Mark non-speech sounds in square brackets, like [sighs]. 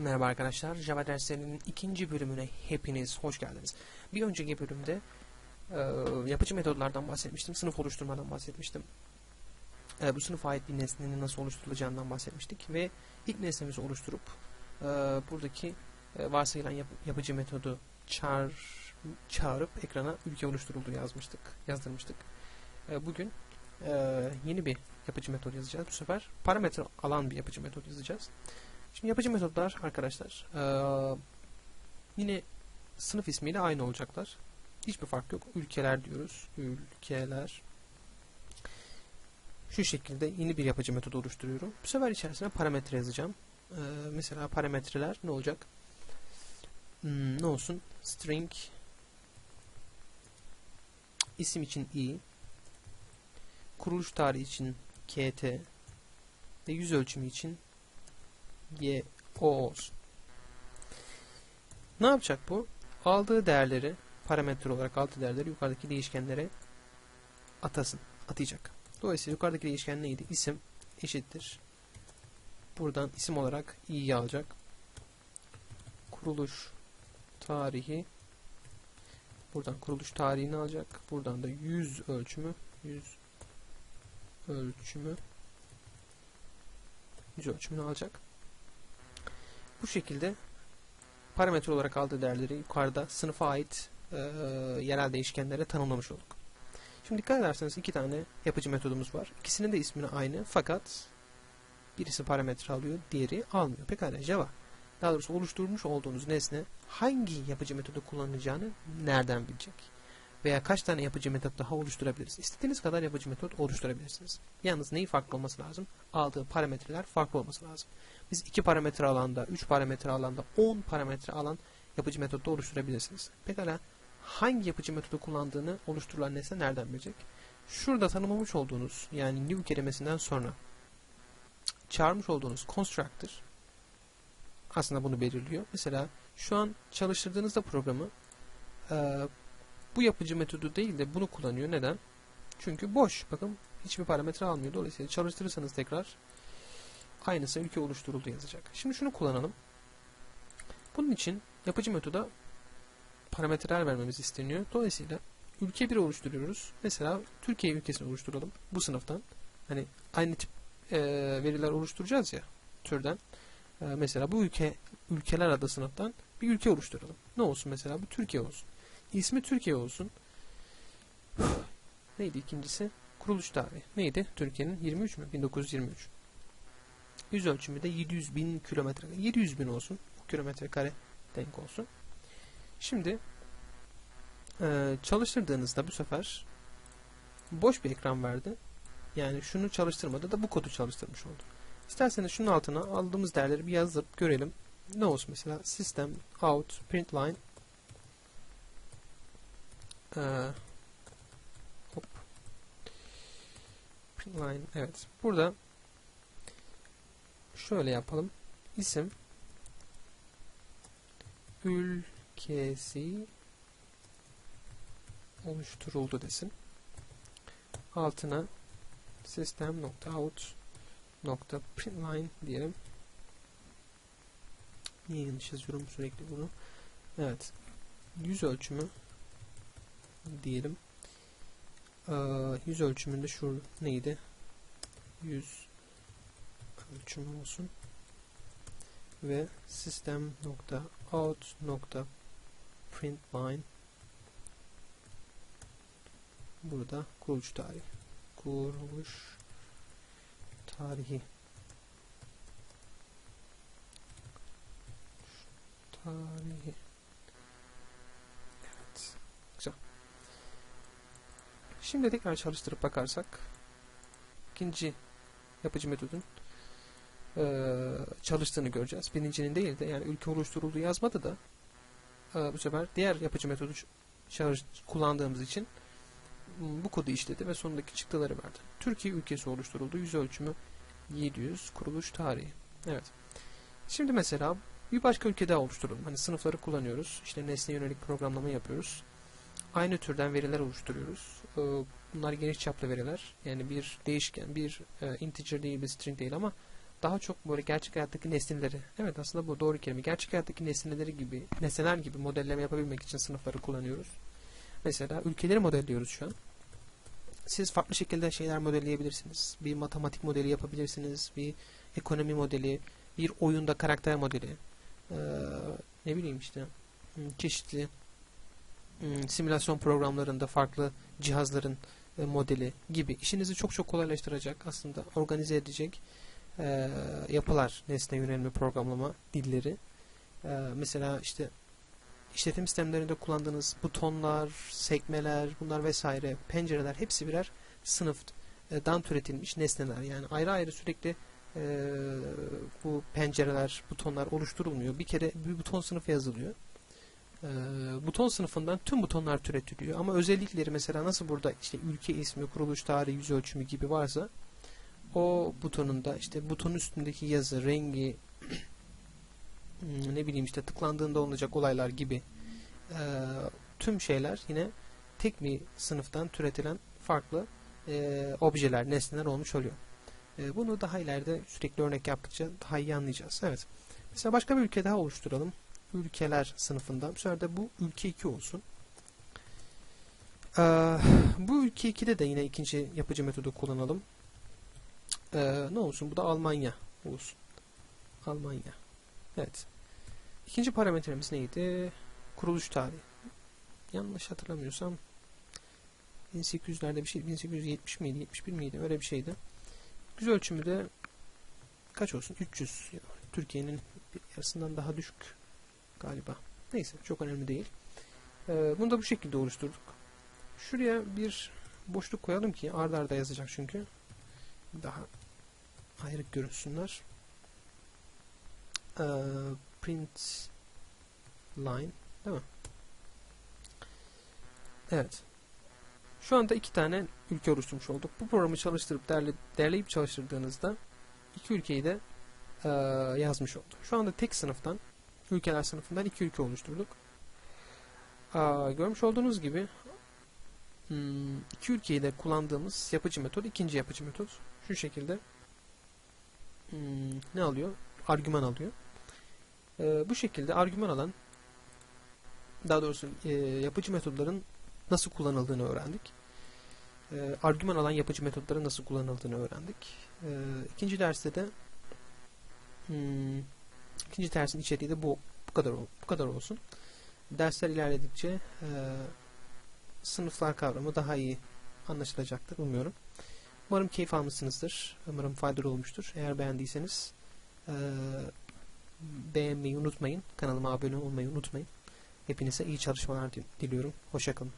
Merhaba arkadaşlar, Java derslerinin ikinci bölümüne hepiniz hoş geldiniz. Bir önceki bölümde e, yapıcı metodlardan bahsetmiştim, sınıf oluşturmadan bahsetmiştim. E, bu sınıfa ait bir nesnenin nasıl oluşturulacağından bahsetmiştik ve ilk nesnemizi oluşturup e, buradaki e, varsayılan yap yapıcı metodu çağır, çağırıp ekrana ülke oluşturuldu yazmıştık, yazdırmıştık. E, bugün e, yeni bir yapıcı metod yazacağız. Bu sefer parametre alan bir yapıcı metod yazacağız. Şimdi yapıcı metodlar arkadaşlar eee, yine sınıf ismiyle aynı olacaklar. Hiçbir fark yok. Ülkeler diyoruz. Ülkeler. Şu şekilde yeni bir yapıcı metod oluşturuyorum. Bu sefer içerisine parametre yazacağım. Eee, mesela parametreler ne olacak? Hmm, ne olsun? String isim için i kuruluş tarihi için kt ve yüz ölçümü için y o olsun. Ne yapacak bu? Aldığı değerleri parametre olarak aldığı değerleri yukarıdaki değişkenlere atasın, atayacak. Dolayısıyla yukarıdaki değişken neydi? İsim eşittir. Buradan isim olarak i'yi alacak. Kuruluş tarihi buradan kuruluş tarihini alacak. Buradan da yüz ölçümü yüz ölçümü yüz ölçümünü alacak. Bu şekilde parametre olarak aldığı değerleri yukarıda sınıfa ait e, yerel değişkenlere tanımlamış olduk. Şimdi dikkat ederseniz iki tane yapıcı metodumuz var. İkisinin de ismini aynı fakat birisi parametre alıyor, diğeri almıyor. Pekala Java. Daha doğrusu oluşturmuş olduğunuz nesne hangi yapıcı metodu kullanacağını nereden bilecek? Veya kaç tane yapıcı metot daha oluşturabiliriz? İstediğiniz kadar yapıcı metot oluşturabilirsiniz. Yalnız neyi farklı olması lazım? Aldığı parametreler farklı olması lazım. Biz 2 parametre alanda, 3 parametre alanda, 10 parametre alan yapıcı metodu oluşturabilirsiniz. Pekala hangi yapıcı metodu kullandığını oluşturulan nesne nereden bilecek? Şurada tanımlamış olduğunuz yani new kelimesinden sonra çağırmış olduğunuz constructor aslında bunu belirliyor. Mesela şu an çalıştırdığınızda programı bu yapıcı metodu değil de bunu kullanıyor. Neden? Çünkü boş. Bakın hiçbir parametre almıyor. Dolayısıyla çalıştırırsanız tekrar aynısı ülke oluşturuldu yazacak. Şimdi şunu kullanalım. Bunun için yapıcı metoda parametreler vermemiz isteniyor. Dolayısıyla ülke 1 oluşturuyoruz. Mesela Türkiye ülkesini oluşturalım bu sınıftan. Hani aynı tip e, veriler oluşturacağız ya türden. E, mesela bu ülke ülkeler adı sınıftan bir ülke oluşturalım. Ne olsun mesela? Bu Türkiye olsun. İsmi Türkiye olsun. [sighs] Neydi ikincisi? Kuruluş tarihi. Neydi? Türkiye'nin 23 mü? 1923. Yüz ölçümü de 700 bin kilometre. 700 bin olsun. Kilometre kare denk olsun. Şimdi e, çalıştırdığınızda bu sefer boş bir ekran verdi. Yani şunu çalıştırmadı da bu kodu çalıştırmış oldu. İsterseniz şunun altına aldığımız değerleri bir yazıp görelim. Ne olsun mesela system out println ee, hop. Println evet. Burada şöyle yapalım. İsim ülkesi oluşturuldu desin. Altına system.out.println diyelim. Niye yanlış yazıyorum sürekli bunu. Evet. Yüz ölçümü diyelim. Ee, yüz ölçümünde şu neydi? Yüz ölçümü olsun. Ve system nokta out nokta println burada kuruluş tarihi kuruluş tarihi tarihi Şimdi tekrar çalıştırıp bakarsak ikinci yapıcı metodun e, çalıştığını göreceğiz. Birincinin değil de yani ülke oluşturuldu yazmadı da e, bu sefer diğer yapıcı metodu kullandığımız için bu kodu işledi ve sonundaki çıktıları verdi. Türkiye ülkesi oluşturuldu. Yüz ölçümü 700. Kuruluş tarihi. Evet. Şimdi mesela bir başka ülke daha oluşturalım. Hani sınıfları kullanıyoruz. İşte nesne yönelik programlama yapıyoruz aynı türden veriler oluşturuyoruz. Ee, bunlar geniş çaplı veriler. Yani bir değişken, bir e, integer değil, bir string değil ama daha çok böyle gerçek hayattaki nesneleri, evet aslında bu doğru kelime, gerçek hayattaki nesneleri gibi, nesneler gibi modelleme yapabilmek için sınıfları kullanıyoruz. Mesela ülkeleri modelliyoruz şu an. Siz farklı şekilde şeyler modelleyebilirsiniz. Bir matematik modeli yapabilirsiniz, bir ekonomi modeli, bir oyunda karakter modeli, ee, ne bileyim işte hmm, çeşitli simülasyon programlarında farklı cihazların e, modeli gibi işinizi çok çok kolaylaştıracak aslında organize edecek e, yapılar nesne yönelimli programlama dilleri. E, mesela işte işletim sistemlerinde kullandığınız butonlar, sekmeler, bunlar vesaire, pencereler hepsi birer sınıftan türetilmiş nesneler. Yani ayrı ayrı sürekli bu pencereler, butonlar oluşturulmuyor. Bir kere bir buton sınıfı yazılıyor. E, buton sınıfından tüm butonlar türetiliyor. Ama özellikleri mesela nasıl burada işte ülke ismi, kuruluş tarihi, yüz ölçümü gibi varsa o butonunda işte butonun üstündeki yazı, rengi, [clears throat] ne bileyim işte tıklandığında olacak olaylar gibi e, tüm şeyler yine tek bir sınıftan türetilen farklı e, objeler, nesneler olmuş oluyor. E, bunu daha ileride sürekli örnek yaptıkça daha iyi anlayacağız. Evet. Mesela başka bir ülke daha oluşturalım. Ülkeler sınıfından. Bu sefer de bu ülke 2 olsun. Ee, bu ülke 2'de de yine ikinci yapıcı metodu kullanalım. Ee, ne olsun? Bu da Almanya olsun. Almanya. Evet. İkinci parametremiz neydi? Kuruluş tarihi. Yanlış hatırlamıyorsam 1800'lerde bir şey 1870 miydi 71 miydi öyle bir şeydi. Yüz ölçümü de kaç olsun? 300. Türkiye'nin yarısından daha düşük galiba. Neyse çok önemli değil. Ee, bunu da bu şekilde oluşturduk. Şuraya bir boşluk koyalım ki ardarda arda yazacak çünkü. Daha ayrık görünsünler. Ee, print line değil mi? Evet. Şu anda iki tane ülke oluşturmuş olduk. Bu programı çalıştırıp derle, derleyip çalıştırdığınızda iki ülkeyi de e, yazmış oldu. Şu anda tek sınıftan ülkeler sınıfından iki ülke oluşturduk. Görmüş olduğunuz gibi hmm, iki ülkeyi de kullandığımız yapıcı metot ikinci yapıcı metot. Şu şekilde hmm, ne alıyor? Argüman alıyor. E, bu şekilde argüman alan daha doğrusu e, yapıcı metodların nasıl kullanıldığını öğrendik. E, argüman alan yapıcı metotların nasıl kullanıldığını öğrendik. E, ikinci derste de hmm, ikinci dersin içeriği de bu bu kadar bu kadar olsun. Dersler ilerledikçe e, sınıflar kavramı daha iyi anlaşılacaktır umuyorum. Umarım keyif almışsınızdır. Umarım faydalı olmuştur. Eğer beğendiyseniz e, beğenmeyi unutmayın. Kanalıma abone olmayı unutmayın. Hepinize iyi çalışmalar diliyorum. Hoşçakalın.